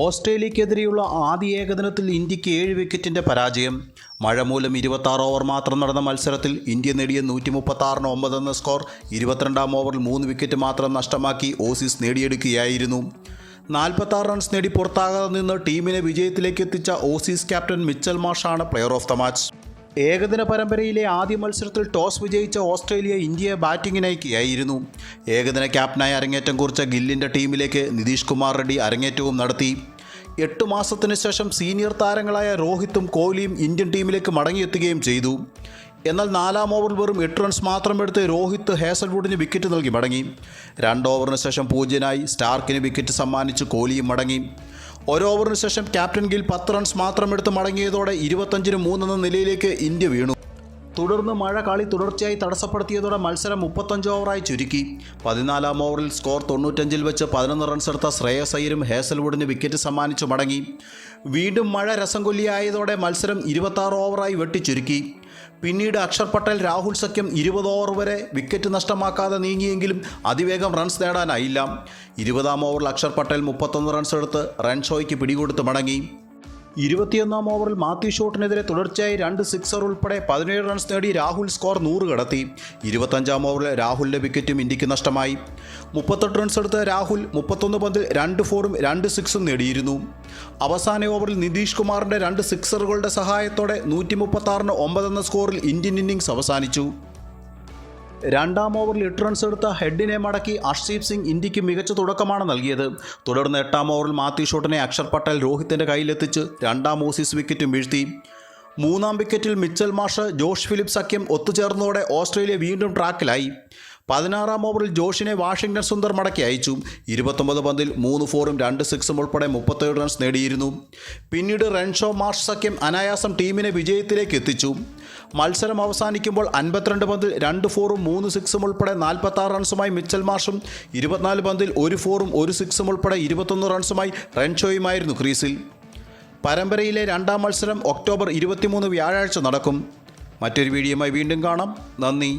ഓസ്ട്രേലിയക്കെതിരെയുള്ള ആദ്യ ഏകദിനത്തിൽ ഇന്ത്യയ്ക്ക് ഏഴ് വിക്കറ്റിന്റെ പരാജയം. മഴ മൂലം ഇരുപത്താറ് ഓവർ മാത്രം നടന്ന മത്സരത്തിൽ ഇന്ത്യ നേടിയ നൂറ്റി മുപ്പത്താറിന് ഒമ്പത് എന്ന സ്കോർ ഇരുപത്തിരണ്ടാം ഓവറിൽ മൂന്ന് വിക്കറ്റ് മാത്രം നഷ്ടമാക്കി ഓസീസ് നേടിയെടുക്കുകയായിരുന്നു. നാൽപ്പത്താറ് റൺസ് നേടി പുറത്താകാതെ നിന്ന് ടീമിനെ വിജയത്തിലേക്ക് എത്തിച്ച ഓസീസ് ക്യാപ്റ്റൻ മിച്ചൽ മാഷാണ് പ്ലെയർ ഓഫ് ദ മാച്ച്. ഏകദിന പരമ്പരയിലെ ആദ്യ മത്സരത്തിൽ ടോസ് വിജയിച്ച ഓസ്ട്രേലിയ ഇന്ത്യയെ ബാറ്റിംഗിനയക്കുകയായിരുന്നു ഏകദിന ക്യാപ്റ്റനായി അരങ്ങേറ്റം കുറിച്ച ഗില്ലിന്റെ ടീമിലേക്ക് നിതീഷ് കുമാർ റെഡ്ഡി അരങ്ങേറ്റവും നടത്തി. എട്ട് മാസത്തിന് ശേഷം സീനിയർ താരങ്ങളായ രോഹിത്തും കോഹ്ലിയും ഇന്ത്യൻ ടീമിലേക്ക് മടങ്ങിയെത്തുകയും ചെയ്തു. എന്നാൽ നാലാം ഓവറിൽ വെറും എട്ട് റൺസ് മാത്രം എടുത്ത് രോഹിത്ത് ഹേസൽവുഡിന് വിക്കറ്റ് നൽകി മടങ്ങി. രണ്ട് ഓവറിന് ശേഷം പൂജ്യനായി സ്റ്റാർക്കിന് വിക്കറ്റ് സമ്മാനിച്ച് കോഹ്ലിയും മടങ്ങി. ഒരു ഓവറിന് ശേഷം ക്യാപ്റ്റൻ ഗിൽ പത്ത് റൺസ് മാത്രം എടുത്ത് മടങ്ങിയതോടെ ഇരുപത്തഞ്ചിന് മൂന്നെന്ന നിലയിലേക്ക് ഇന്ത്യ വീണു. തുടർന്ന് മഴ കളി തുടർച്ചയായി തടസ്സപ്പെടുത്തിയതോടെ മത്സരം മുപ്പത്തഞ്ച് ഓവറായി ചുരുക്കി. പതിനാലാം ഓവറിൽ സ്കോർ തൊണ്ണൂറ്റഞ്ചിൽ വെച്ച് പതിനൊന്ന് റൺസ് എടുത്ത ശ്രേയസ് അയ്യരും ഹേസൽവുഡിന് വിക്കറ്റ് സമ്മാനിച്ചു മടങ്ങി. വീണ്ടും മഴ രസം കൊല്ലിയായതോടെ മത്സരം ഇരുപത്താറ് ഓവറായി വെട്ടിച്ചുരുക്കി. പിന്നീട് അക്ഷർ പട്ടേൽ രാഹുൽ സഖ്യം ഇരുപത് ഓവർ വരെ വിക്കറ്റ് നഷ്ടമാക്കാതെ നീങ്ങിയെങ്കിലും അതിവേഗം റൺസ് നേടാനായില്ല. ഇരുപതാം ഓവറിൽ അക്ഷർ പട്ടേൽ മുപ്പത്തൊന്ന് റൺസ് എടുത്ത് റൺഷോയ്ക്ക് പിടികൊടുത്ത് മടങ്ങി. ഇരുപത്തിയൊന്നാം ഓവറിൽ മാത്യു ഷോട്ടിനെതിരെ തുടർച്ചയായി രണ്ട് സിക്സർ ഉൾപ്പെടെ പതിനേഴ് റൺസ് നേടി രാഹുൽ സ്കോർ നൂറ് കടത്തി. ഇരുപത്തഞ്ചാം ഓവറിൽ രാഹുലിന്റെ വിക്കറ്റും ഇന്ത്യയ്ക്ക് നഷ്ടമായി. മുപ്പത്തെട്ട് റൺസ് എടുത്ത രാഹുൽ മുപ്പത്തൊന്ന് പന്തിൽ രണ്ട് ഫോറും രണ്ട് സിക്സും നേടിയിരുന്നു. അവസാന ഓവറിൽ നിതീഷ് കുമാറിന്റെ രണ്ട് സിക്സറുകളുടെ സഹായത്തോടെ നൂറ്റി മുപ്പത്താറിന് ഒമ്പതെന്ന സ്കോറിൽ ഇന്ത്യൻ ഇന്നിംഗ്സ് അവസാനിച്ചു. രണ്ടാം ഓവറിൽ എട്ട് റൺസ് എടുത്ത ഹെഡിനെ മടക്കി അർഷീപ് സിംഗ് ഇന്ത്യയ്ക്ക് മികച്ച തുടക്കമാണ് നൽകിയത്. തുടർന്ന് എട്ടാം ഓവറിൽ മാത്യു ഷോട്ടിനെ അക്ഷർ പട്ടേൽ രോഹിത്തിന്റെ കയ്യിലെത്തിച്ച് രണ്ടാം ഓസീസ് വിക്കറ്റും വീഴ്ത്തി. മൂന്നാം വിക്കറ്റിൽ മിച്ചൽ മാഷ് ജോഷ് ഫിലിപ്പ് സഖ്യം ഒത്തുചേർന്നതോടെ ഓസ്ട്രേലിയ വീണ്ടും ട്രാക്കിലായി പതിനാറാം ഓവറിൽ ജോഷിനെ വാഷിംഗ്ടൺ സുന്ദർ മടക്കി അയച്ചു. ഇരുപത്തൊമ്പത് പന്തിൽ മൂന്ന് ഫോറും രണ്ട് സിക്സും ഉൾപ്പെടെ മുപ്പത്തേഴ് റൺസ് നേടിയിരുന്നു. പിന്നീട് റൺഷോ മാർഷ് സഖ്യം അനായാസം ടീമിനെ വിജയത്തിലേക്ക് എത്തിച്ചു. മത്സരം അവസാനിക്കുമ്പോൾ അൻപത്തിരണ്ട് പന്തിൽ രണ്ട് ഫോറും മൂന്ന് സിക്സും ഉൾപ്പെടെ നാൽപ്പത്താറ് റൺസുമായി മിച്ചൽ മാർഷും ഇരുപത്തിനാല് പന്തിൽ ഒരു ഫോറും ഒരു സിക്സും ഉൾപ്പെടെ ഇരുപത്തൊന്ന് റൺസുമായി റൺഷോയുമായിരുന്നു ക്രീസിൽ. പരമ്പരയിലെ രണ്ടാം മത്സരം ഒക്ടോബർ ഇരുപത്തിമൂന്ന് വ്യാഴാഴ്ച നടക്കും. മറ്റൊരു വീഡിയോയുമായി വീണ്ടും കാണാം. നന്ദി.